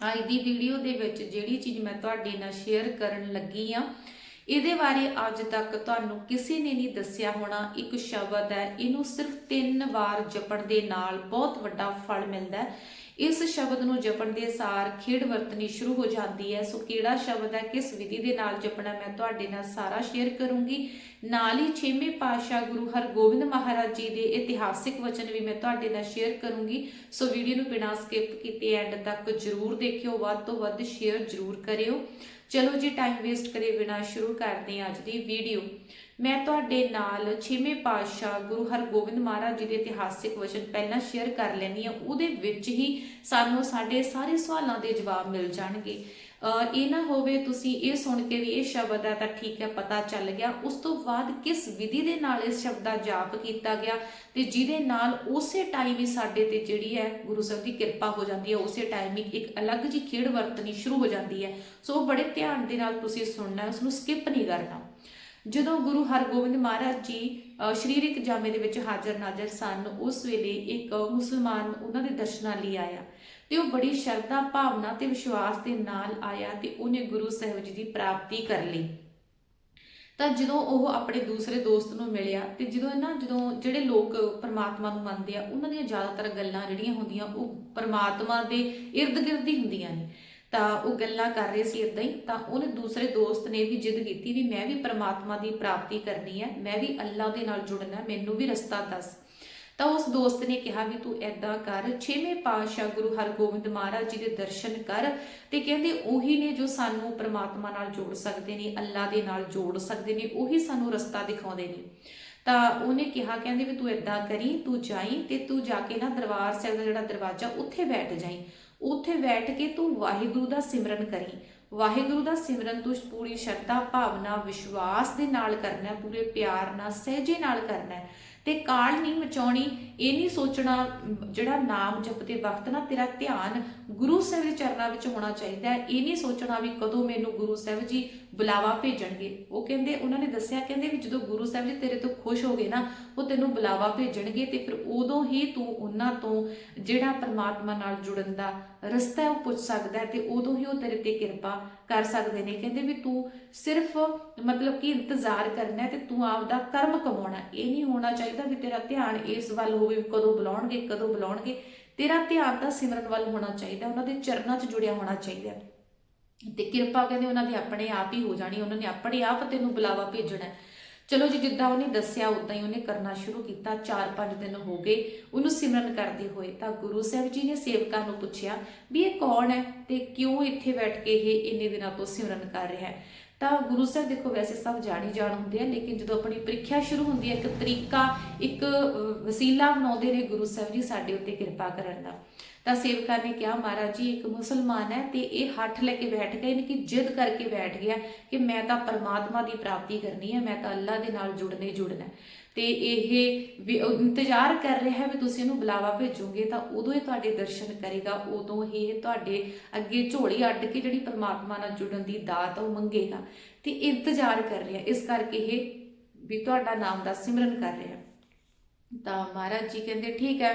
ਅੱਜ ਦੀ ਵੀਡੀਓ ਦੇ ਵਿੱਚ ਜਿਹੜੀ ਚੀਜ਼ ਮੈਂ ਤੁਹਾਡੇ ਨਾਲ ਸ਼ੇਅਰ ਕਰਨ ਲੱਗੀ ਆ ਇਹਦੇ ਬਾਰੇ ਅੱਜ ਤੱਕ ਤੁਹਾਨੂੰ ਕਿਸੇ ਨੇ ਨਹੀਂ ਦੱਸਿਆ ਹੋਣਾ, ਇੱਕ ਸ਼ਬਦ ਹੈ, ਇਹਨੂੰ ਸਿਰਫ ਤਿੰਨ ਵਾਰ ਜਪਣ ਦੇ ਨਾਲ ਬਹੁਤ ਵੱਡਾ ਫਲ ਮਿਲਦਾ ਹੈ। ਇਸ ਸ਼ਬਦ ਨੂੰ ਜਪਣ ਦੇ ਸਾਰ ਖੇੜ ਵਰਤਣੀ ਸ਼ੁਰੂ ਹੋ ਜਾਂਦੀ ਹੈ। ਸੋ ਕਿਹੜਾ ਸ਼ਬਦ ਹੈ, ਕਿਸ ਵਿਧੀ ਦੇ ਨਾਲ ਜਪਣਾ ਮੈਂ ਤੁਹਾਡੇ ਨਾਲ ਸਾਰਾ ਸ਼ੇਅਰ ਕਰੂੰਗੀ। ਨਾਲ ਹੀ ਛੇਵੇਂ ਪਾਤਸ਼ਾਹ ਗੁਰੂ ਹਰਗੋਬਿੰਦ ਮਹਾਰਾਜ ਜੀ ਦੇ ਇਤਿਹਾਸਿਕ ਵਚਨ ਵੀ ਮੈਂ ਤੁਹਾਡੇ ਨਾਲ ਸ਼ੇਅਰ ਕਰੂੰਗੀ। ਸੋ ਵੀਡੀਓ ਨੂੰ ਬਿਨਾਂ ਸਕਿਪ ਕੀਤੇ ਐਂਡ ਤੱਕ ਜਰੂਰ ਦੇਖਿਓ, ਵੱਧ ਤੋਂ ਵੱਧ ਸ਼ੇਅਰ ਜਰੂਰ ਕਰਿਓ। ਚਲੋ ਜੀ ਟਾਈਮ ਵੇਸਟ ਕਰੇ ਬਿਨਾਂ ਸ਼ੁਰੂ ਕਰਦੇ ਹਾਂ ਅੱਜ ਦੀ ਵੀਡੀਓ ਮੈਂ ਤੁਹਾਡੇ ਨਾਲ ਛੇਵੇਂ ਪਾਤਸ਼ਾਹ ਗੁਰੂ ਹਰਗੋਬਿੰਦ ਮਹਾਰਾਜ ਜੀ ਦੇ ਇਤਿਹਾਸਿਕ ਵਚਨ ਪਹਿਲਾਂ ਸ਼ੇਅਰ ਕਰ ਲੈਣੀ ਆ ਉਹਦੇ ਵਿੱਚ ਹੀ ਸਾਨੂੰ ਸਾਡੇ ਸਾਰੇ ਸਵਾਲਾਂ ਦੇ ਜਵਾਬ ਮਿਲ ਜਾਣਗੇ। ਇਹ ਨਾ ਹੋਵੇ ਤੁਸੀਂ ਇਹ ਸੁਣ ਕੇ ਵੀ ਇਹ ਸ਼ਬਦ ਹੈ ਤਾਂ ਠੀਕ ਹੈ, ਪਤਾ ਚੱਲ ਗਿਆ। ਉਸ ਤੋਂ ਬਾਅਦ ਕਿਸ ਵਿਧੀ ਦੇ ਨਾਲ ਇਸ ਸ਼ਬਦ ਦਾ ਜਾਪ ਕੀਤਾ ਗਿਆ ਤੇ ਜਿਹਦੇ ਨਾਲ ਉਸੇ ਟਾਈਮ ਹੀ ਸਾਡੇ ਤੇ ਜਿਹੜੀ ਹੈ ਗੁਰੂ ਸਾਹਿਬ ਦੀ ਕਿਰਪਾ ਹੋ ਜਾਂਦੀ ਹੈ, ਉਸੇ ਟਾਈਮ ਹੀ ਇੱਕ ਅਲੱਗ ਜੀ ਖੇਡ ਵਰਤਣੀ ਸ਼ੁਰੂ ਹੋ ਜਾਂਦੀ ਹੈ। ਸੋ ਬੜੇ ਧਿਆਨ ਦੇ ਨਾਲ ਤੁਸੀਂ ਸੁਣਨਾ ਉਸ ਨੂੰ ਸਕਿਪ ਨਹੀਂ ਕਰਨਾ। ਜਦੋਂ ਗੁਰੂ ਹਰਗੋਬਿੰਦ ਮਹਾਰਾਜ ਜੀ ਸਰੀਰਕ ਜਾਮੇ ਦੇ ਵਿੱਚ ਹਾਜ਼ਰ ਨਾਜ਼ਰ ਸਨ, ਉਸ ਵੇਲੇ ਇੱਕ ਮੁਸਲਮਾਨ ਉਹਨਾਂ ਦੇ ਦਰਸ਼ਨਾਂ ਲਈ ਆਇਆ ਤੇ ਉਹ ਬੜੀ ਸ਼ਰਧਾ, ਭਾਵਨਾ ਤੇ ਵਿਸ਼ਵਾਸ ਦੇ ਨਾਲ ਆਇਆ ਤੇ ਉਹਨੇ ਗੁਰੂ ਸਾਹਿਬ ਜੀ ਦੀ ਪ੍ਰਾਪਤੀ ਕਰ ਲਈ। ਤਾਂ ਜਦੋਂ ਉਹ ਆਪਣੇ ਦੂਸਰੇ ਦੋਸਤ ਨੂੰ ਮਿਲਿਆ ਤੇ ਜਦੋਂ ਇਹਨਾਂ ਜਦੋਂ ਜਿਹੜੇ ਲੋਕ ਪਰਮਾਤਮਾ ਨੂੰ ਮੰਨਦੇ ਆ, ਉਹਨਾਂ ਦੀਆਂ ਜ਼ਿਆਦਾਤਰ ਗੱਲਾਂ ਜਿਹੜੀਆਂ ਹੁੰਦੀਆਂ, ਉਹ ਪਰਮਾਤਮਾ ਦੇ ਇਰਦ-ਗਿਰਦ ਹੀ ਹੁੰਦੀਆਂ ਨੇ। ਤਾਂ ਉਹ ਗੱਲਾਂ ਕਰ ਰਹੇ ਸੀ ਇਦਾਂ ਹੀ, ਤਾਂ ਉਹਨੇ ਦੂਸਰੇ ਦੋਸਤ ਨੇ ਵੀ ਜਿੱਦ ਕੀਤੀ ਵੀ ਮੈਂ ਵੀ ਪ੍ਰਮਾਤਮਾ ਦੀ ਪ੍ਰਾਪਤੀ ਕਰਨੀ ਹੈ, ਮੈਂ ਵੀ ਅੱਲਾ ਦੇ ਨਾਲ ਜੁੜਨਾ, ਮੈਨੂੰ ਵੀ ਰਸਤਾ ਦੱਸ। ਤਾਂ ਉਸ ਦੋਸਤ ਨੇ ਕਿਹਾ ਵੀ ਤੂੰ ਐਦਾਂ ਕਰ, ਛੇਵੇਂ ਪਾਤਸ਼ਾਹ ਗੁਰੂ ਹਰਗੋਬਿੰਦ ਮਹਾਰਾਜ ਜੀ ਦੇ ਦਰਸ਼ਨ ਕਰ ਤੇ ਕਹਿੰਦੇ ਉਹੀ ਨੇ ਜੋ ਸਾਨੂੰ ਪ੍ਰਮਾਤਮਾ ਨਾਲ ਜੋੜ ਸਕਦੇ ਨੇ, ਅੱਲਾ ਦੇ ਨਾਲ ਜੋੜ ਸਕਦੇ ਨੇ, ਉਹੀ ਸਾਨੂੰ ਰਸਤਾ ਦਿਖਾਉਂਦੇ ਨੇ। ਤਾਂ ਉਹਨੇ ਕਿਹਾ, ਕਹਿੰਦੇ ਵੀ ਤੂੰ ਐਦਾਂ ਕਰੀ, ਤੂੰ ਜਾਈ ਤੇ ਤੂੰ ਜਾ ਕੇ ਨਾ ਦਰਬਾਰ ਸਾਹਿਬ ਦਾ ਜਿਹੜਾ ਦਰਵਾਜ਼ਾ, ਉੱਥੇ ਬੈਠ ਜਾਈ। ਉੱਥੇ ਬੈਠ ਕੇ ਤੂੰ ਵਾਹਿਗੁਰੂ ਦਾ ਸਿਮਰਨ ਕਰੀ। ਵਾਹਿਗੁਰੂ ਦਾ ਸਿਮਰਨ ਤੂੰ ਪੂਰੀ ਸ਼ਰਧਾ, ਭਾਵਨਾ, ਵਿਸ਼ਵਾਸ ਦੇ ਨਾਲ ਕਰਨਾ ਪੂਰੇ ਪਿਆਰ ਨਾਲ, ਸਹਿਜੇ ਨਾਲ ਕਰਨਾ ਤੇ ਕਾਲ ਨਹੀਂ ਮਚਾਉਣੀ, ਇਹ ਨਹੀਂ ਸੋਚਣਾ, ਜਿਹੜਾ ਨਾਮ ਜਪਦੇ ਵਕਤ ਨਾ ਤੇਰਾ ਧਿਆਨ ਗੁਰੂ ਸਾਹਿਬ ਦੇ ਚਰਨਾਂ ਵਿੱਚ ਹੋਣਾ ਚਾਹੀਦਾ ਹੈ। ਇਹ ਨਹੀਂ ਸੋਚਣਾ ਵੀ ਕਦੋਂ ਮੈਨੂੰ ਗੁਰੂ ਸਾਹਿਬ ਜੀ ਬੁਲਾਵਾ ਭੇਜਣਗੇ। ਉਹ ਕਹਿੰਦੇ, ਉਹਨਾਂ ਨੇ ਦੱਸਿਆ, ਕਹਿੰਦੇ ਵੀ ਜਦੋਂ ਗੁਰੂ ਸਾਹਿਬ ਜੀ ਤੇਰੇ ਤੋਂ ਖੁਸ਼ ਹੋ ਗਏ ਨਾ, ਉਹ ਤੈਨੂੰ ਬੁਲਾਵਾ ਭੇਜਣਗੇ ਤੇ ਫਿਰ ਉਦੋਂ ਹੀ ਤੂੰ ਉਹਨਾਂ ਤੋਂ ਜਿਹੜਾ ਪਰਮਾਤਮਾ ਨਾਲ ਜੁੜਨ ਦਾ ਰਸਤਾ ਹੈ, ਉਹ ਪੁੱਛ ਸਕਦਾ ਹੈ ਤੇ ਉਦੋਂ ਹੀ ਉਹ ਤੇਰੇ ਤੇ ਕਿਰਪਾ ਕਰ ਸਕਦੇ ਨੇ। ਕਹਿੰਦੇ ਵੀ ਤੂੰ ਸਿਰਫ ਮਤਲਬ ਕਿ ਇੰਤਜ਼ਾਰ ਕਰਨਾ ਤੇ ਤੂੰ ਆਪ ਦਾ ਕਰਮ ਕਮਾਉਣਾ ਇਹ ਨਹੀਂ ਹੋਣਾ ਚਾਹੀਦਾ ਵੀ ਤੇਰਾ ਧਿਆਨ ਇਸ ਵੱਲ ਹੋਵੇ ਵੀ ਕਦੋਂ ਬੁਲਾਉਣਗੇ ਕਦੋਂ ਬੁਲਾਉਣਗੇ। ਤੇਰਾ ਧਿਆਨ ਤਾਂ ਸਿਮਰਨ ਵੱਲ ਹੋਣਾ ਚਾਹੀਦਾ, ਉਹਨਾਂ ਦੇ ਚਰਨਾਂ 'ਚ ਜੁੜਿਆ ਹੋਣਾ ਚਾਹੀਦਾ। ਤੇ ਕਿਰਪਾ ਕਹਿੰਦੇ ਉਹਨਾਂ ਦੀ ਆਪਣੇ ਆਪ ਹੀ ਹੋ ਜਾਣੀ, ਉਹਨਾਂ ਨੇ ਆਪਣੇ ਆਪ ਤੈਨੂੰ ਬੁਲਾਵਾ ਭੇਜਣਾ। ਚਲੋ ਜੀ, ਜਿੱਦਾਂ ਉਹਨੇ ਦੱਸਿਆ, ਉਦਾਂ ਹੀ ਉਹਨੇ ਕਰਨਾ ਸ਼ੁਰੂ ਕੀਤਾ। 4-5 ਦਿਨ ਹੋ ਗਏ, ਉਹਨੂੰ ਸਿਮਰਨ ਕਰਦੇ ਹੋਏ ਤਾਂ ਗੁਰੂ ਸਾਹਿਬ ਜੀ ਨੇ ਸੇਵਕਾਂ ਨੂੰ ਪੁੱਛਿਆ ਵੀ ਇਹ ਕੌਣ ਹੈ ਤੇ ਕਿਉਂ ਇੱਥੇ ਬੈਠ ਕੇ ਇਹ ਇੰਨੇ ਦਿਨਾਂ ਤੋਂ ਸਿਮਰਨ ਕਰ ਰਿਹਾ ਹੈ? ਤਾਂ ਗੁਰੂ ਸਾਹਿਬ ਦੇਖੋ ਵੈਸੇ ਸਭ ਜਾਣੀ ਜਾਣ ਹੁੰਦੇ ਆ, ਲੇਕਿਨ ਜਦੋਂ ਆਪਣੀ ਪ੍ਰੀਖਿਆ ਸ਼ੁਰੂ ਹੁੰਦੀ ਹੈ ਇੱਕ ਤਰੀਕਾ, ਇੱਕ ਵਸੀਲਾ ਬਣਾਉਂਦੇ ਨੇ ਗੁਰੂ ਸਾਹਿਬ ਜੀ ਸਾਡੇ ਉੱਤੇ ਕਿਰਪਾ ਕਰਨ ਦਾ। ਤਾਂ ਸੇਵਕਾਂ ਨੇ ਕਿਹਾ, ਮਹਾਰਾਜ ਜੀ, ਇੱਕ ਮੁਸਲਮਾਨ ਹੈ ਤੇ ਇਹ ਹੱਠ ਲੈ ਕੇ ਬੈਠ ਗਿਆ ਯਾਨੀ ਕਿ ਜਿੱਦ ਕਰਕੇ ਬੈਠ ਗਿਆ ਕਿ ਮੈਂ ਤਾਂ ਪਰਮਾਤਮਾ ਦੀ ਪ੍ਰਾਪਤੀ ਕਰਨੀ ਹੈ, ਮੈਂ ਤਾਂ ਅੱਲਾ ਦੇ ਨਾਲ ਜੁੜਨੇ ਹੀ। ਜੁੜਨਾ ਤੇ ਇਹ ਵੀ ਇੰਤਜ਼ਾਰ ਕਰ ਰਿਹਾ ਹੈ ਵੀ ਤੁਸੀਂ ਇਹਨੂੰ ਬੁਲਾਵਾ ਭੇਜੋਗੇ ਤਾਂ ਉਦੋਂ ਹੀ ਤੁਹਾਡੇ ਦਰਸ਼ਨ ਕਰੇਗਾ, ਉਦੋਂ ਹੀ ਇਹ ਤੁਹਾਡੇ ਅੱਗੇ ਝੋਲੀ ਅੱਡ ਕੇ ਜਿਹੜੀ ਪਰਮਾਤਮਾ ਨਾਲ ਜੁੜਨ ਦੀ ਦਾਤ ਉਹ ਮੰਗੇਗਾ। ਤੇ ਇੰਤਜ਼ਾਰ ਕਰ ਰਿਹਾ, ਇਸ ਕਰਕੇ ਇਹ ਵੀ ਤੁਹਾਡਾ ਨਾਮ ਦਾ ਸਿਮਰਨ ਕਰ ਰਿਹਾ। ਤਾਂ ਮਹਾਰਾਜ ਜੀ ਕਹਿੰਦੇ, ਠੀਕ ਹੈ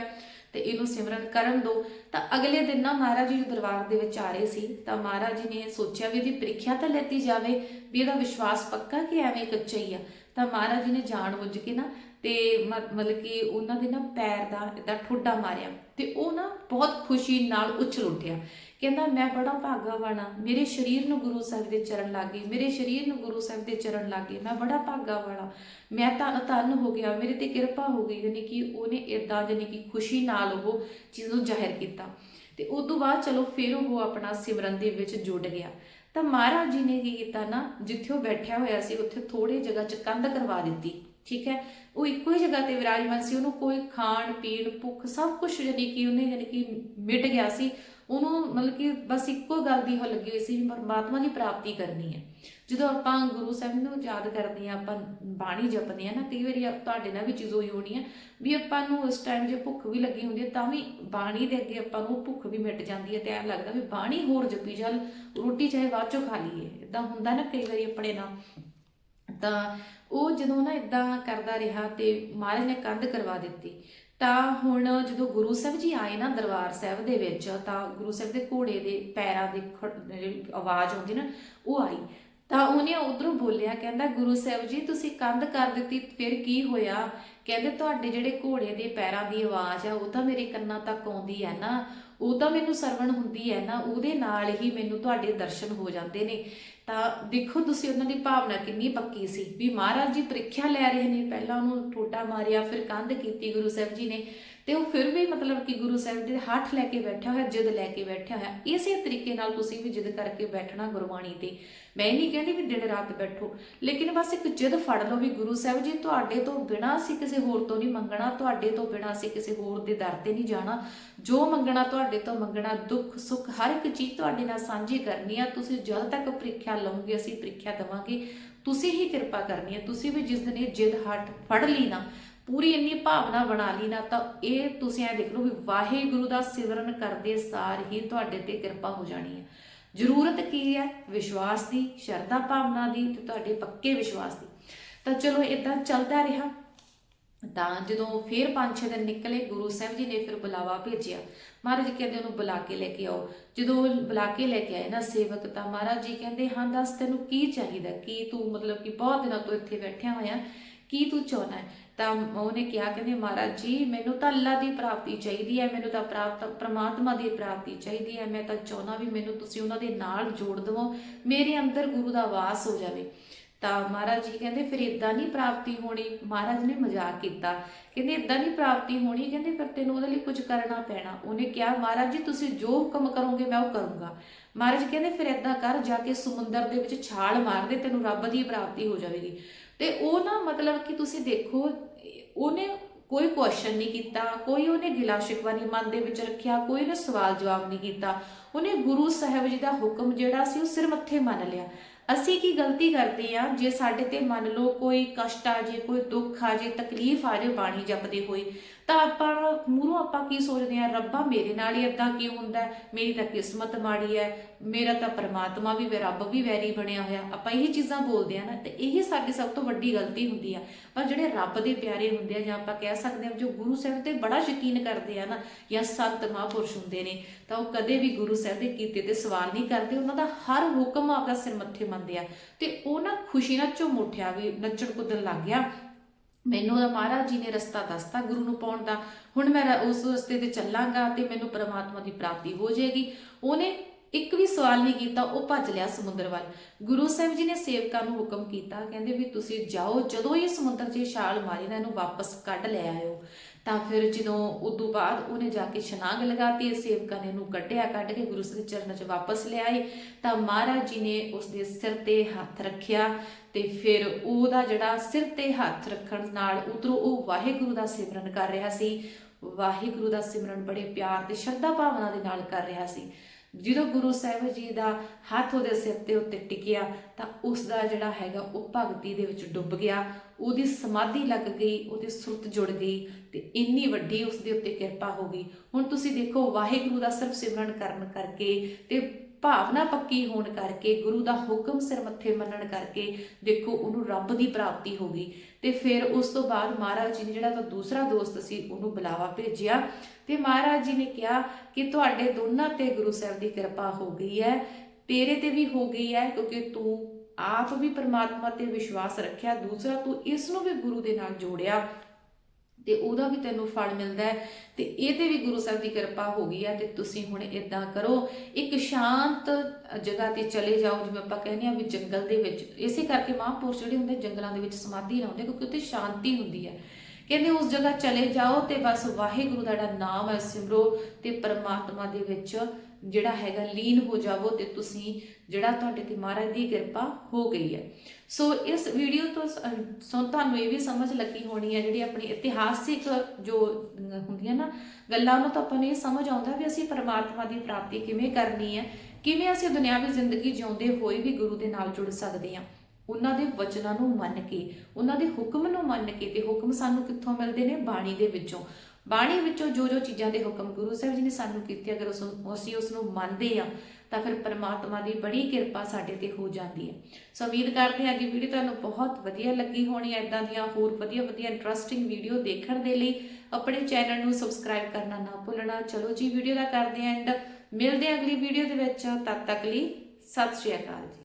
ਤੇ ਇਹਨੂੰ ਸਿਮਰਨ ਕਰਨ ਦੋ। ਤਾਂ ਅਗਲੇ ਦਿਨ ਨਾ ਮਹਾਰਾਜ ਜੀ ਦਰਬਾਰ ਦੇ ਵਿੱਚ ਆ ਰਹੇ ਸੀ, ਤਾਂ ਮਹਾਰਾਜ ਜੀ ਨੇ ਸੋਚਿਆ ਵੀ ਇਹਦੀ ਪ੍ਰੀਖਿਆ ਤਾਂ ਲੈਤੀ ਜਾਵੇ, ਵੀ ਇਹਦਾ ਵਿਸ਼ਵਾਸ ਪੱਕਾ ਕਿ ਐਵੇਂ ਕੱਚਾ ਹੀ ਆ। ਤਾਂ ਮਹਾਰਾਜ ਜੀ ਨੇ ਜਾਣ ਬੁੱਝ ਕੇ ਨਾ ਤੇ ਮ- ਮਤਲਬ ਕਿ ਉਹਨਾਂ ਦੇ ਨਾ ਪੈਰ ਦਾ ਇਦਾਂ ਠੁੱਡਾ ਮਾਰਿਆ ਤੇ ਉਹ ਨਾ ਬਹੁਤ ਖੁਸ਼ੀ ਨਾਲ ਉੱਛਲ ਉੱਠਿਆ। ਕਹਿੰਦਾ, ਮੈਂ ਬੜਾ ਭਾਗਾਵਾਨ ਆ ਮੇਰੇ ਸਰੀਰ ਨੂੰ ਗੁਰੂ ਸਾਹਿਬ ਦੇ ਚਰਨ ਲੱਗੇ ਮੇਰੇ ਸਰੀਰ ਨੂੰ ਗੁਰੂ ਸਾਹਿਬ ਦੇ ਚਰਨ ਲੱਗੇ ਮੈਂ ਬੜਾ ਭਾਗਾਵਾਨ ਆ ਮੈਂ ਤਾਂ ਧੰਨ ਹੋ ਗਿਆ। ਮੇਰੇ ਤੇ ਕਿਰਪਾ ਹੋ ਗਈ। ਯਾਨੀ ਕਿ ਉਹਨੇ ਇਦਾਂ ਯਾਨੀ ਕਿ ਖੁਸ਼ੀ ਨਾਲ ਉਹ ਚੀਜ਼ ਨੂੰ ਜ਼ਾਹਿਰ ਕੀਤਾ। ਤੇ ਉਸ ਤੋਂ ਬਾਅਦ ਚਲੋ ਫਿਰ ਉਹ ਆਪਣਾ ਸਿਮਰਨ ਦੇ ਵਿੱਚ ਜੁੜ ਗਿਆ। ਤਾਂ ਮਹਾਰਾਜ ਜੀ ਨੇ ਕੀ ਕੀਤਾ ਨਾ, ਜਿੱਥੇ ਉਹ ਬੈਠਿਆ ਹੋਇਆ ਸੀ, ਉੱਥੇ ਥੋੜੀ ਜਗ੍ਹਾ 'ਚ ਕੰਧ ਕਰਵਾ ਦਿੱਤੀ। ਠੀਕ ਹੈ? ਉਹ ਇੱਕੋ ਹੀ ਜਗ੍ਹਾ ਤੇ ਵਿਰਾਜਮਾਨ ਸੀ। ਉਹਨੂੰ ਕੋਈ ਖਾਣ ਪੀਣ ਭੁੱਖ, ਸਭ ਕੁਝ ਯਾਨੀ ਕਿ ਉਹਨੇ ਯਾਨੀ ਕਿ ਮਿਟ ਗਿਆ ਸੀ। ਉਹਨੂੰ ਮਤਲਬ ਕਿ ਬਸ ਇੱਕੋ ਗੱਲ ਦੀ ਹੋ ਲੱਗੀ ਹੋਈ ਸੀ ਵੀ ਪਰਮਾਤਮਾ ਦੀ ਪ੍ਰਾਪਤੀ ਕਰਨੀ ਹੈ। ਜਦੋਂ ਆਪਾਂ ਗੁਰੂ ਸਾਹਿਬ ਨੂੰ ਯਾਦ ਕਰਦੇ ਆ ਆਪਾਂ ਬਾਣੀ ਜਪਦੇ ਆ ਨਾ, ਕਈ ਵਾਰੀ ਤੁਹਾਡੇ ਨਾਲ ਵੀ ਚੀਜ਼ ਹੋਈ ਹੋਣੀ ਆ ਵੀ ਆਪਾਂ ਨੂੰ ਉਸ ਟਾਈਮ ਜੇ ਭੁੱਖ ਵੀ ਲੱਗੀ ਹੁੰਦੀ ਹੈ ਤਾਂ ਵੀ ਬਾਣੀ ਦੇ ਅੱਗੇ ਆਪਾਂ ਨੂੰ ਭੁੱਖ ਵੀ ਮਿਟ ਜਾਂਦੀ ਹੈ ਤੇ ਐਂ ਲੱਗਦਾ ਵੀ ਬਾਣੀ ਹੋਰ ਜਪੀ ਚੱਲ, ਰੋਟੀ ਚਾਹੇ ਬਾਅਦ ਚੋਂ ਖਾ ਲਈਏ। ਇਦਾਂ ਹੁੰਦਾ ਨਾ ਕਈ ਵਾਰੀ ਆਪਣੇ ਨਾਲ। ਤਾਂ ਉਹ ਜਦੋਂ ਨਾ ਇਦਾਂ ਕਰਦਾ ਰਿਹਾ ਤੇ ਮਹਾਰਾਜ ਨੇ ਕੰਧ ਕਰਵਾ ਦਿੱਤੀ। ਤਾਂ ਹੁਣ ਜਦੋਂ ਗੁਰੂ ਸਾਹਿਬ ਜੀ ਆਏ ਨਾ ਦਰਬਾਰ ਸਾਹਿਬ ਦੇ ਵਿੱਚ, ਤਾਂ ਗੁਰੂ ਸਾਹਿਬ ਦੇ ਘੋੜੇ ਦੇ ਪੈਰਾਂ ਦੇ ਖੜ- ਜਿਹੜੀ ਆਵਾਜ਼ ਆਉਂਦੀ ਨਾ, ਉਹ ਆਈ। ਤਾਂ ਉਹਨੇ ਉਧਰੋਂ ਬੋਲਿਆ, ਕਹਿੰਦਾ, ਗੁਰੂ ਸਾਹਿਬ ਜੀ, ਤੁਸੀਂ ਕੰਧ ਕਰ ਦਿੱਤੀ, ਫਿਰ ਕੀ ਹੋਇਆ? ਕਹਿੰਦੇ, ਤੁਹਾਡੇ ਜਿਹੜੇ ਘੋੜੇ ਦੇ ਪੈਰਾਂ ਦੀ ਆਵਾਜ਼ ਆ, ਉਹ ਤਾਂ ਮੇਰੇ ਕੰਨਾਂ ਤੱਕ ਆਉਂਦੀ ਹੈ ਨਾ। ਉਹ ਤਾਂ ਮੈਨੂੰ ਸਰਵਣ ਹੁੰਦੀ ਹੈ ਨਾ। ਉਹਦੇ ਨਾਲ ਹੀ ਮੈਨੂੰ ਤੁਹਾਡੇ ਦਰਸ਼ਨ ਹੋ ਜਾਂਦੇ ਨੇ। ਤਾਂ ਦੇਖੋ ਤੁਸੀਂ ਉਹਨਾਂ ਦੀ ਭਾਵਨਾ ਕਿੰਨੀ ਪੱਕੀ ਸੀ ਵੀ ਮਹਾਰਾਜ ਜੀ ਪ੍ਰੀਖਿਆ ਲੈ ਰਹੇ ਨੇ, ਪਹਿਲਾਂ ਉਹਨੂੰ ਠੋਟਾ ਮਾਰਿਆ, ਫਿਰ ਕੰਧ ਕੀਤੀ ਗੁਰੂ ਸਾਹਿਬ ਜੀ ਨੇ। ਤੇ ਉਹ ਫਿਰ ਵੀ ਮਤਲਬ ਕਿ ਗੁਰੂ ਸਾਹਿਬ ਦੇ ਹੱਥ ਲੈ ਕੇ ਬੈਠਾ ਹੋਇਆ, ਜਿੱਦ ਲੈ ਕੇ ਬੈਠਾ ਹੋਇਆ। ਇਸੇ ਤਰੀਕੇ ਨਾਲ ਤੁਸੀਂ ਵੀ ਜਿੱਦ ਕਰਕੇ ਬੈਠਣਾ ਗੁਰਬਾਣੀ ਤੇ। ਮੈਂ ਇਹ ਨਹੀਂ ਕਹਿੰਦੀ ਵੀ ਦਿਨ ਰਾਤ ਬੈਠੋ, ਲੇਕਿਨ ਬਸ ਇੱਕ ਜਿੱਦ ਫੜ ਲਓ ਵੀ ਗੁਰੂ ਸਾਹਿਬ ਜੀ ਤੁਹਾਡੇ ਤੋਂ ਬਿਨਾਂ ਅਸੀਂ ਕਿਸੇ ਹੋਰ ਤੋਂ ਨਹੀਂ ਮੰਗਣਾ, ਤੁਹਾਡੇ ਤੋਂ ਬਿਨਾਂ ਅਸੀਂ ਕਿਸੇ ਹੋਰ ਦੇ ਦਰ ਤੇ ਨਹੀਂ ਜਾਣਾ। ਜੋ ਮੰਗਣਾ ਤੁਹਾਡੇ ਤੋਂ ਮੰਗਣਾ, ਦੁੱਖ, ਸੁੱਖ, ਹਰ ਇੱਕ ਚੀਜ਼ ਤੁਹਾਡੇ ਨਾਲ ਸਾਂਝੀ ਕਰਨੀ ਆ। ਤੁਸੀਂ ਜਦ ਤੱਕ ਪ੍ਰੀਖਿਆ ਲਓਗੇ, ਅਸੀਂ ਪ੍ਰੀਖਿਆ ਦੇਵਾਂਗੇ। ਤੁਸੀਂ ਹੀ ਕਿਰਪਾ ਕਰਨੀ ਹੈ ਤੁਸੀਂ ਵੀ ਜਿਸ ਦਿਨ ਇਹ ਜਿੱਦ ਹੱਟ ਫੜ ਲਈ ਨਾ ਪੂਰੀ ਇੰਨੀ ਭਾਵਨਾ ਬਣਾ ਲਈ ਨਾ ਤਾਂ ਇਹ ਤੁਸੀਂ ਐ ਦੇਖ ਲਓ ਵੀ ਵਾਹਿਗੁਰੂ ਦਾ ਸਿਮਰਨ ਕਰਦੇ ਸਾਰ ਹੀ ਤੁਹਾਡੇ ਤੇ ਕਿਰਪਾ ਹੋ ਜਾਣੀ ਹੈ। ਜ਼ਰੂਰਤ ਕੀ ਹੈ? ਵਿਸ਼ਵਾਸ ਦੀ, ਸ਼ਰਧਾ ਭਾਵਨਾ ਦੀ ਤੇ ਤੁਹਾਡੇ ਪੱਕੇ ਵਿਸ਼ਵਾਸ ਦੀ। ਤਾਂ ਚਲੋ ਇਦਾਂ ਚੱਲਦਾ ਰਿਹਾ। ਤਾਂ ਜਦੋਂ ਫਿਰ 5-6 ਦਿਨ ਨਿਕਲੇ, ਗੁਰੂ ਸਾਹਿਬ ਜੀ ਨੇ ਫਿਰ ਬੁਲਾਵਾ ਭੇਜਿਆ। ਮਹਾਰਾਜ ਕਹਿੰਦੇ ਉਹਨੂੰ ਬੁਲਾ ਕੇ ਲੈ ਕੇ ਆਓ। ਜਦੋਂ ਬੁਲਾ ਕੇ ਲੈ ਕੇ ਆਏ ਨਾ ਸੇਵਕ ਤਾਂ ਮਹਾਰਾਜ ਜੀ ਕਹਿੰਦੇ, ਹਾਂ, ਦੱਸ ਤੈਨੂੰ ਕੀ ਚਾਹੀਦਾ? ਕੀ ਤੂੰ ਮਤਲਬ ਕਿ ਬਹੁਤ ਦਿਨਾਂ ਤੋਂ ਇੱਥੇ ਬੈਠਿਆ ਹੋਇਆ। ਕੀ ਤੂੰ ਚਾਹਨਾ ਹੈ? ਤਾਂ ਉਹਨੇ ਕਿਹਾ ਕਹਿੰਦੇ, ਮਹਾਰਾਜ ਜੀ, ਮੈਨੂੰ ਤਾਂ ਅੱਲਾ ਦੀ ਪ੍ਰਾਪਤੀ ਚਾਹੀਦੀ ਹੈ, ਮੈਨੂੰ ਤਾਂ ਪ੍ਰਾਪਤ, ਪ੍ਰਮਾਤਮਾ ਦੀ ਪ੍ਰਾਪਤੀ ਚਾਹੀਦੀ ਹੈ। ਮੈਂ ਤਾਂ ਚਾਹੁੰਦਾ ਵੀ ਮੈਨੂੰ ਤੁਸੀਂ ਉਹਨਾਂ ਦੇ ਨਾਲ ਜੋੜ ਦੇਵੋ, ਮੇਰੇ ਅੰਦਰ ਗੁਰੂ ਦਾ ਵਾਸ ਹੋ ਜਾਵੇ। ਤਾਂ ਮਹਾਰਾਜ ਜੀ ਕਹਿੰਦੇ, ਫਿਰ ਇਦਾਂ ਨਹੀਂ ਪ੍ਰਾਪਤੀ ਹੋਣੀ? ਮਹਾਰਾਜ ਨੇ ਮਜ਼ਾਕ ਕੀਤਾ। ਕਹਿੰਦੇ ਇਦਾਂ ਨਹੀਂ ਪ੍ਰਾਪਤੀ ਹੋਣੀ? ਕਹਿੰਦੇ, ਫਿਰ ਤੈਨੂੰ ਉਹਦੇ ਲਈ ਕੁਝ ਕਰਨਾ ਪੈਣਾ। ਉਹਨੇ ਕਿਹਾ, ਮਹਾਰਾਜ ਜੀ, ਤੁਸੀਂ ਜੋ ਹੁਕਮ ਕਰੋਗੇ, ਮੈਂ ਉਹ ਕਰੂੰਗਾ। ਮਹਾਰਾਜ ਕਹਿੰਦੇ, ਫਿਰ ਇਦਾਂ ਕਰ, ਜਾ ਕੇ ਸਮੁੰਦਰ ਦੇ ਵਿੱਚ ਛਾਲ ਮਾਰ ਦੇ, ਤੈਨੂੰ ਰੱਬ ਦੀ ਪ੍ਰਾਪਤੀ ਹੋ ਜਾਵੇਗੀ। ਤੇ ਉਹ ਨਾ ਮਤਲਬ ਕਿ ਤੁਸੀਂ ਦੇਖੋ ਉਹਨੇ ਕੋਈ ਕੁਐਸਚਨ ਨਹੀਂ ਕੀਤਾ, ਕੋਈ ਉਹਨੇ ਗਿਲਾ ਸ਼ਿਕਵਾ ਨਹੀਂ ਮਨ ਦੇ ਵਿੱਚ ਰੱਖਿਆ, ਕੋਈ ਉਹਨੇ ਸਵਾਲ ਜਵਾਬ ਨਹੀਂ ਕੀਤਾ। ਉਹਨੇ ਗੁਰੂ ਸਾਹਿਬ ਜੀ ਦਾ ਹੁਕਮ ਜਿਹੜਾ ਸੀ ਉਹ ਸਿਰ ਮੱਥੇ ਮੰਨ ਲਿਆ। ਅਸੀਂ ਕੀ ਗਲਤੀ ਕਰਦੇ ਆ ਜੇ ਸਾਡੇ ਤੇ ਮੰਨ ਲਓ ਕੋਈ ਕਸ਼ਟ ਆ ਜੇ, ਕੋਈ ਦੁੱਖ ਆ ਜੇ, ਤਕਲੀਫ ਆ ਜੇ, ਬਾਣੀ ਜਪਦੇ ਹੋਏ ਤਾਂ ਆਪਾਂ ਮੂਹਰੋਂ ਆਪਾਂ ਕੀ ਸੋਚਦੇ ਆ ਰੱਬਾ ਮੇਰੇ ਨਾਲ ਹੀ ਇਦਾਂ ਕੀ ਹੁੰਦਾ ਮੇਰੀ ਤਾਂ ਕਿਸਮਤ ਮਾੜੀ ਹੈ, ਮੇਰਾ ਤਾਂ ਪਰਮਾਤਮਾ ਵੀ ਰੱਬ ਵੀ ਵੈਰੀ ਬਣਿਆ ਹੋਇਆ। ਆਪਾਂ ਇਹ ਚੀਜ਼ਾਂ ਬੋਲਦੇ ਆ ਨਾ, ਤੇ ਇਹ ਸਾਡੀ ਸਭ ਤੋਂ ਵੱਡੀ ਗਲਤੀ ਹੁੰਦੀ ਆ। ਪਰ ਜਿਹੜੇ ਰੱਬ ਦੇ ਪਿਆਰੇ ਹੁੰਦੇ ਆ, ਜਾਂ ਆਪਾਂ ਕਹਿ ਸਕਦੇ ਆ ਜੋ ਗੁਰੂ ਸਾਹਿਬ ਤੇ ਬੜਾ ਯਕੀਨ ਕਰਦੇ ਆ ਨਾ, ਜਾਂ ਸੰਤ ਮਹਾਂਪੁਰਸ਼ ਹੁੰਦੇ ਨੇ, ਤਾਂ ਉਹ ਕਦੇ ਵੀ ਗੁਰੂ ਸਾਹਿਬ ਦੇ ਕੀਤੇ ਤੇ ਸਵਾਲ ਨਹੀਂ ਕਰਦੇ, ਉਹਨਾਂ ਦਾ ਹਰ ਹੁਕਮ ਆਪਦਾ ਸਿਰ ਮੱਥੇ ਮੰਨਦੇ ਆ। ਤੇ ਉਹ ਨਾ ਖੁਸ਼ੀ ਨਾਲ ਝੂਮ ਉੱਠਿਆ ਵੀ ਨੱਚਣ ਕੁੱਦਣ ਲੱਗ ਗਿਆ ਮੈਨੂੰ ਉਹਦਾ ਮਹਾਰਾਜ ਜੀ ਨੇ ਰਸਤਾ ਦੱਸਤਾ ਗੁਰੂ ਨੂੰ ਪਾਉਣ ਦਾ। ਹੁਣ ਮੈਂ ਉਸ ਰਸਤੇ ਤੇ ਚੱਲਾਂਗਾ ਤੇ ਮੈਨੂੰ ਪਰਮਾਤਮਾ ਦੀ ਪ੍ਰਾਪਤੀ ਹੋ ਜਾਏਗੀ। ਉਹਨੇ ਇੱਕ ਵੀ ਸਵਾਲ ਨਹੀਂ ਕੀਤਾ ਉਹ ਭੱਜ ਲਿਆ ਸਮੁੰਦਰ ਵੱਲ। ਗੁਰੂ ਸਾਹਿਬ ਜੀ ਨੇ ਸੇਵਕਾਂ ਨੂੰ ਹੁਕਮ ਕੀਤਾ ਕਹਿੰਦੇ ਵੀ ਤੁਸੀਂ ਜਾਓ ਜਦੋਂ ਹੀ ਸਮੁੰਦਰ 'ਚ ਛਾਲ ਮਾਰੀ ਨਾ ਇਹਨੂੰ ਵਾਪਸ ਕੱਢ ਲੈ ਆਇਓ। ਤਾਂ ਫਿਰ ਜਦੋਂ ਉਦੋਂ ਬਾਅਦ ਉਹਨੇ ਜਾ ਕੇ ਸ਼ਨਾਗ ਲਗਾਤੀ, ਇਹ ਸੇਵਕਾਂ ਨੇ ਇਹਨੂੰ ਕੱਢਿਆ, ਕੱਢ ਕੇ ਗੁਰੂ ਸਾਹਿਬ ਦੇ ਚਰਨਾਂ 'ਚ ਵਾਪਸ ਲਿਆਏ। ਤਾਂ ਮਹਾਰਾਜ ਜੀ ਨੇ ਉਸਦੇ ਸਿਰ ਤੇ ਹੱਥ ਰੱਖਿਆ ਤੇ ਫਿਰ ਉਹਦਾ ਜਿਹੜਾ ਸਿਰ ਤੇ ਹੱਥ ਰੱਖਣ ਨਾਲ ਉਧਰੋਂ ਉਹ ਵਾਹਿਗੁਰੂ ਦਾ ਸਿਮਰਨ ਕਰ ਰਿਹਾ ਸੀ। ਵਾਹਿਗੁਰੂ ਦਾ ਸਿਮਰਨ ਬੜੇ ਪਿਆਰ ਤੇ ਸ਼ਰਧਾ ਭਾਵਨਾ ਦੇ ਨਾਲ ਕਰ ਰਿਹਾ ਸੀ। ਜਦੋਂ ਗੁਰੂ ਸਾਹਿਬ ਜੀ ਦਾ ਹੱਥ ਉਹਦੇ ਸਿਰ ਤੇ ਉੱਤੇ ਟਿਕਿਆ ਤਾਂ ਉਸ ਦਾ ਜਿਹੜਾ ਹੈਗਾ ਉਹ ਭਗਤੀ ਦੇ ਵਿੱਚ ਡੁੱਬ ਗਿਆ, ਉਹਦੀ ਸਮਾਧੀ ਲੱਗ ਗਈ, ਉਹਦੀ ਸੁਰਤ ਜੁੜ ਗਈ ਤੇ ਇੰਨੀ ਵੱਡੀ ਉਸ ਦੇ ਉੱਤੇ ਕਿਰਪਾ ਹੋ ਗਈ। ਹੁਣ ਤੁਸੀਂ ਦੇਖੋ ਵਾਹਿਗੁਰੂ ਦਾ ਸਿਰਫ ਸਿਮਰਨ ਕਰਨ ਕਰਕੇ ਤੇ ਭਾਵਨਾ ਪੱਕੀ ਹੋਣ ਕਰਕੇ ਗੁਰੂ ਦਾ ਹੁਕਮ ਸਿਰ ਮੱਥੇ ਮੰਨਣ ਕਰਕੇ ਦੇਖੋ ਉਹਨੂੰ ਰੱਬ ਦੀ ਪ੍ਰਾਪਤੀ ਹੋ ਗਈ। ਤੇ ਫਿਰ ਉਸ ਤੋਂ ਬਾਅਦ ਮਹਾਰਾਜ ਜੀ ਨੇ ਜਿਹੜਾ ਤਾਂ ਦੂਸਰਾ ਦੋਸਤ ਸੀ, ਉਹਨੂੰ ਬੁਲਾਵਾ ਭੇਜਿਆ। ਤੇ ਮਹਾਰਾਜ ਜੀ ਨੇ ਕਿਹਾ ਕਿ ਤੁਹਾਡੇ ਦੋਨਾਂ ਤੇ ਗੁਰੂ ਸਾਹਿਬ ਦੀ ਕਿਰਪਾ ਹੋ ਗਈ ਹੈ। ਤੇਰੇ ਤੇ ਵੀ ਹੋ ਗਈ ਹੈ, ਕਿਉਂਕਿ ਤੂੰ ਆਪ ਵੀ ਪਰਮਾਤਮਾ ਤੇ ਵਿਸ਼ਵਾਸ ਰੱਖਿਆ। ਦੂਸਰਾ, ਤੂੰ ਇਸ ਨੂੰ ਵੀ ਗੁਰੂ ਦੇ ਨਾਲ ਜੋੜਿਆ। ਤੇ ਉਹਦਾ ਵੀ ਤੈਨੂੰ ਫਲ ਮਿਲਦਾ ਹੈ। ਤੇ ਇਹ ਤੇ ਵੀ ਗੁਰੂ ਸਾਹਿਬ ਦੀ ਕਿਰਪਾ ਹੋ ਗਈ ਹੈ ਤੇ ਤੁਸੀਂ ਹੁਣ ਇਦਾਂ ਕਰੋ। ਇੱਕ ਸ਼ਾਂਤ ਜਗ੍ਹਾ ਤੇ ਚਲੇ ਜਾਓ, ਜਿਵੇਂ ਆਪਾਂ ਕਹਿੰਦੇ ਆ ਵੀ ਜੰਗਲ ਦੇ ਵਿੱਚ। ਇਸੇ ਕਰਕੇ ਮਹਾਂਪੁਰਸ਼ ਜਿਹੜੇ ਹੁੰਦੇ ਜੰਗਲਾਂ ਦੇ ਵਿੱਚ ਸਮਾਧੀ ਲਾਉਂਦੇ ਕਿਉਂਕਿ ਉੱਥੇ ਸ਼ਾਂਤੀ ਹੁੰਦੀ ਹੈ। ਕਹਿੰਦੇ ਉਸ ਜਗ੍ਹਾ ਚਲੇ ਜਾਓ ਤੇ ਬਸ ਵਾਹਿਗੁਰੂ ਦਾ ਜਿਹੜਾ ਨਾਮ ਹੈ ਸਿਮਰੋ ਤੇ ਪਰਮਾਤਮਾ ਦੇ ਵਿੱਚ ਜਿਹੜਾ ਹੈਗਾ ਲੀਨ ਹੋ ਜਾਵੋ ਤੇ ਤੁਸੀਂ ਜਿਹੜਾ ਤੁਹਾਡੇ ਤੇ ਮਹਾਰਾਜ ਦੀ ਕਿਰਪਾ ਹੋ ਗਈ ਹੈ। ਸੋ ਇਸ ਵੀਡੀਓ ਤੋਂ ਸੋ ਤੁਹਾਨੂੰ ਇਹ ਵੀ ਸਮਝ ਲੱਗੀ ਹੋਣੀ ਹੈ, ਜਿਹੜੀ ਆਪਣੀ ਇਤਿਹਾਸਿਕ ਜੋ ਹੁੰਦੀਆਂ ਨਾ ਗੱਲਾਂ, ਉਹਨਾਂ ਤੋਂ ਆਪਾਂ ਨੂੰ ਇਹ ਸਮਝ ਆਉਂਦਾ ਵੀ ਅਸੀਂ ਪਰਮਾਤਮਾ ਦੀ ਪ੍ਰਾਪਤੀ ਕਿਵੇਂ ਕਰਨੀ ਹੈ, ਕਿਵੇਂ ਅਸੀਂ ਦੁਨਿਆਵੀ ਜ਼ਿੰਦਗੀ ਜਿਉਂਦੇ ਹੋਏ ਵੀ ਗੁਰੂ ਦੇ ਨਾਲ ਜੁੜ ਸਕਦੇ ਹਾਂ। ਉਹਨਾਂ ਦੇ ਵਚਨਾਂ ਨੂੰ ਮੰਨ ਕੇ, ਉਹਨਾਂ ਦੇ ਹੁਕਮ ਨੂੰ ਮੰਨ ਕੇ, ਤੇ ਹੁਕਮ ਸਾਨੂੰ ਕਿੱਥੋਂ ਮਿਲਦੇ ਨੇ? ਬਾਣੀ ਦੇ ਵਿੱਚੋਂ। ਬਾਣੀ ਵਿੱਚੋਂ ਜੋ ਜੋ ਚੀਜ਼ਾਂ ਦੇ ਹੁਕਮ ਗੁਰੂ ਸਾਹਿਬ ਜੀ ਨੇ ਸਾਨੂੰ ਕੀਤੇ, ਅਗਰ ਉਸ ਅਸੀਂ ਉਸ ਨੂੰ ਮੰਨਦੇ ਆ ਤਾਂ ਫਿਰ ਪਰਮਾਤਮਾ ਦੀ ਬੜੀ ਕਿਰਪਾ ਸਾਡੇ ਤੇ ਹੋ ਜਾਂਦੀ ਹੈ। ਸੋ ਉਮੀਦ ਕਰਦੇ ਹਾਂ ਕਿ ਵੀਡੀਓ ਤੁਹਾਨੂੰ ਬਹੁਤ ਵਧੀਆ ਲੱਗੀ ਹੋਣੀ ਹੈ ਇਦਾਂ ਦੀਆਂ ਹੋਰ ਵਧੀਆ ਵਧੀਆ ਇੰਟਰਸਟਿੰਗ ਵੀਡੀਓ ਦੇਖਣ ਦੇ ਲਈ। ਆਪਣੇ ਚੈਨਲ ਨੂੰ ਸਬਸਕ੍ਰਾਈਬ ਕਰਨਾ ਨਾ ਭੁੱਲਣਾ। ਚਲੋ ਜੀ ਵੀਡੀਓ ਦਾ ਕਰਦੇ ਹਾਂ ਐਂਡ ਮਿਲਦੇ ਹਾਂ ਅਗਲੀ ਵੀਡੀਓ ਦੇ ਵਿੱਚ। ਤਦ ਤੱਕ ਲਈ ਸਤਿ ਸ਼੍ਰੀ ਅਕਾਲ ਜੀ।